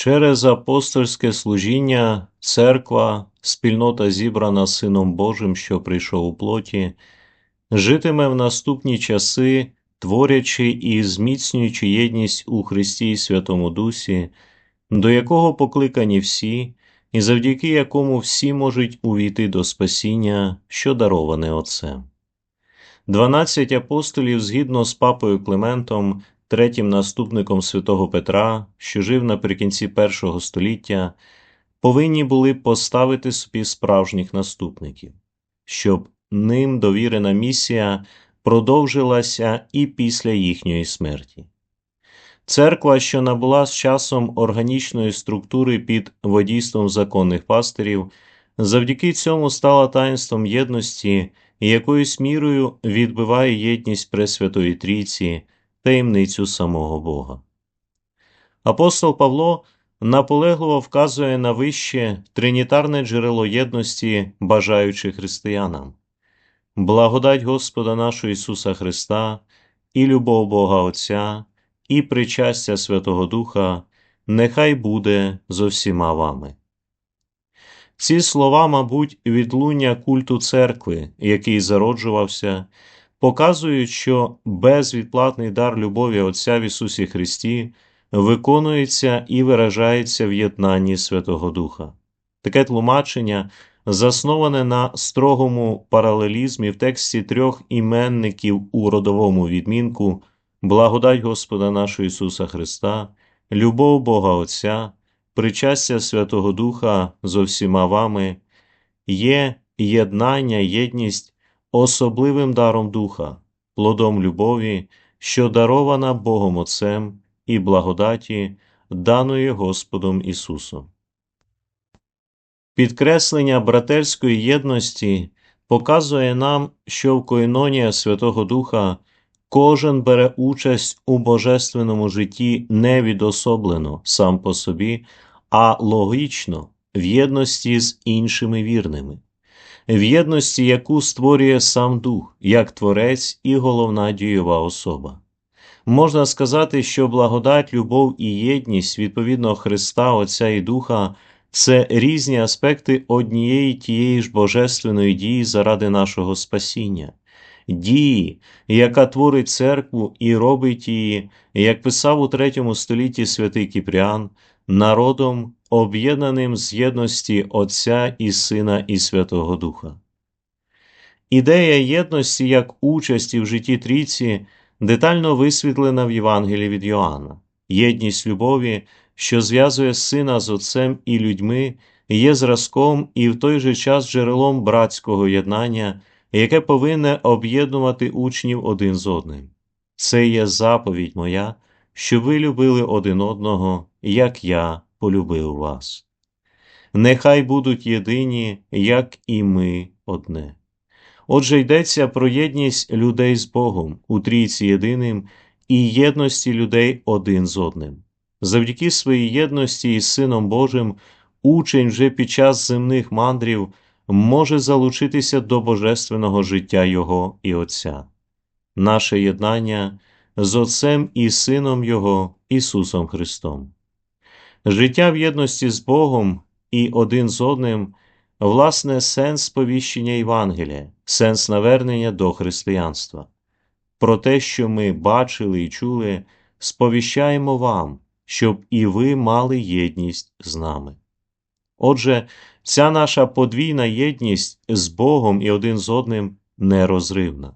Через апостольське служіння церква, спільнота зібрана Сином Божим, що прийшов у плоті, житиме в наступні часи, творячи і зміцнюючи єдність у Христі і Святому Дусі, до якого покликані всі, і завдяки якому всі можуть увійти до спасіння, що дароване Отцем. Дванадцять апостолів згідно з папою Климентом третім наступником святого Петра, що жив наприкінці першого століття, повинні були поставити собі справжніх наступників, щоб ним довірена місія продовжилася і після їхньої смерті. Церква, що набула з часом органічної структури під водійством законних пастирів, завдяки цьому стала таїнством єдності і якоюсь мірою відбиває єдність Пресвятої Трійці таємницю самого Бога. Апостол Павло наполегливо вказує на вище тринітарне джерело єдності, бажаючи християнам, благодать Господа нашого Ісуса Христа, і любов Бога Отця, і причастя Святого Духа, нехай буде зо всіма вами. Ці слова, мабуть, відлуння культу церкви, який зароджувався, показують, що безвідплатний дар любові Отця в Ісусі Христі виконується і виражається в єднанні Святого Духа. Таке тлумачення засноване на строгому паралелізмі в тексті трьох іменників у родовому відмінку, благодать Господа нашого Ісуса Христа, любов Бога Отця, причастя Святого Духа зо всіма вами, є єднання, єдність особливим даром Духа, плодом любові, що дарована Богом Отцем і благодаті, даної Господом Ісусом. Підкреслення братерської єдності показує нам, що в Коїнонія Святого Духа кожен бере участь у божественному житті не відособлено сам по собі, а логічно в єдності з іншими вірними в єдності, яку створює сам дух, як творець і головна дієва особа. Можна сказати, що благодать, любов і єдність відповідно Христа, Отця і Духа це різні аспекти однієї тієї ж божественної дії заради нашого спасіння, дії, яка творить церкву і робить її, як писав у третьому столітті святий Кіпріан, народом об'єднаним з єдності Отця і Сина і Святого Духа. Ідея єдності як участі в житті трійці детально висвітлена в Євангелії від Йоанна. Єдність любові, що зв'язує сина з Отцем і людьми, є зразком і в той же час джерелом братського єднання, яке повинне об'єднувати учнів один з одним. Це є заповідь моя, що ви любили один одного, як я полюбив вас. Нехай будуть єдині, як і ми одне. Отже, йдеться про єдність людей з Богом у трійці єдиним і єдності людей один з одним. Завдяки своїй єдності із Сином Божим, учень вже під час земних мандрів може залучитися до божественного життя Його і Отця. Наше єднання з Отцем і Сином Його Ісусом Христом. Життя в єдності з Богом і один з одним, власне, сенс сповіщення Євангелія, сенс навернення до християнства. Про те, що ми бачили і чули, сповіщаємо вам, щоб і ви мали єдність з нами. Отже, ця наша подвійна єдність з Богом і один з одним нерозривна.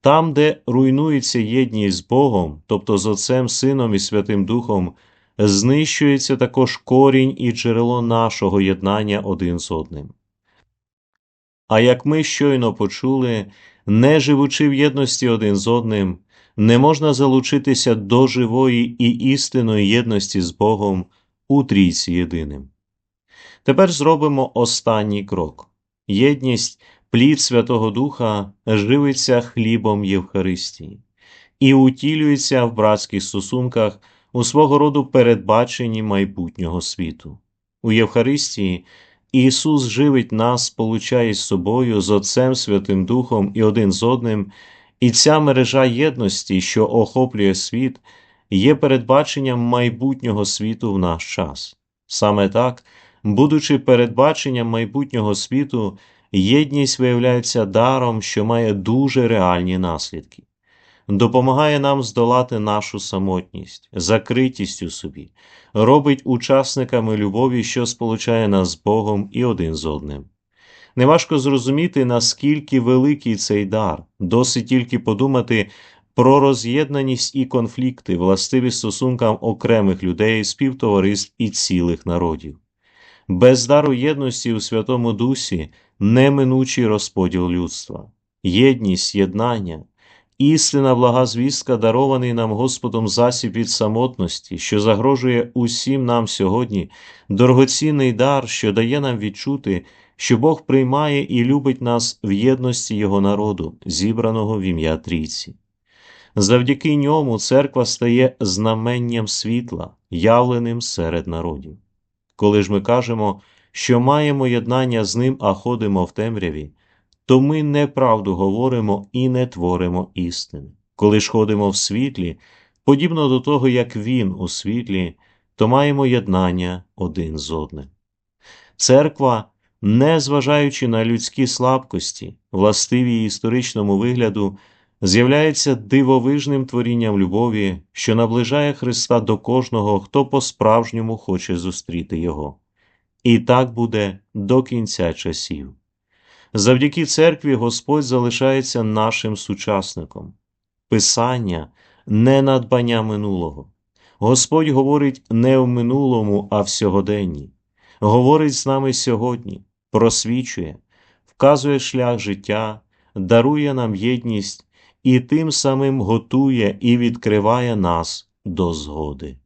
Там, де руйнується єдність з Богом, тобто з Отцем, Сином і Святим Духом, знищується також корінь і джерело нашого єднання один з одним. А як ми щойно почули, не живучи в єдності один з одним, не можна залучитися до живої і істинної єдності з Богом у трійці єдиним. Тепер зробимо останній крок єдність, плід Святого Духа живиться хлібом Євхаристії і утілюється в братських стосунках у свого роду передбаченні майбутнього світу. У Євхаристії Ісус живить нас, сполучає з собою, з Отцем Святим Духом і один з одним, і ця мережа єдності, що охоплює світ, є передбаченням майбутнього світу в наш час. Саме так, будучи передбаченням майбутнього світу, єдність виявляється даром, що має дуже реальні наслідки. Допомагає нам здолати нашу самотність, закритість у собі, робить учасниками любові, що сполучає нас з Богом і один з одним. Неважко зрозуміти, наскільки великий цей дар, досить тільки подумати про роз'єднаність і конфлікти, властиві стосункам окремих людей, співтовариств і цілих народів. Без дару єдності у Святому Дусі неминучий розподіл людства, єдність, єднання, істина блага звістка, дарований нам Господом засіб від самотності, що загрожує усім нам сьогодні, дорогоцінний дар, що дає нам відчути, що Бог приймає і любить нас в єдності Його народу, зібраного в ім'я Трійці. Завдяки ньому церква стає знаменням світла, явленим серед народів. Коли ж ми кажемо, що маємо єднання з ним, а ходимо в темряві, то ми неправду говоримо і не творимо істини. Коли ж ходимо в світлі, подібно до того, як він у світлі, то маємо єднання один з одним. Церква, не зважаючи на людські слабкості, властиві історичному вигляду, з'являється дивовижним творінням любові, що наближає Христа до кожного, хто по-справжньому хоче зустріти Його. І так буде до кінця часів. Завдяки церкві Господь залишається нашим сучасником. Писання не надбання минулого. Господь говорить не в минулому, а в сьогоденні. Говорить з нами сьогодні, просвічує, вказує шлях життя, дарує нам єдність і тим самим готує і відкриває нас до згоди.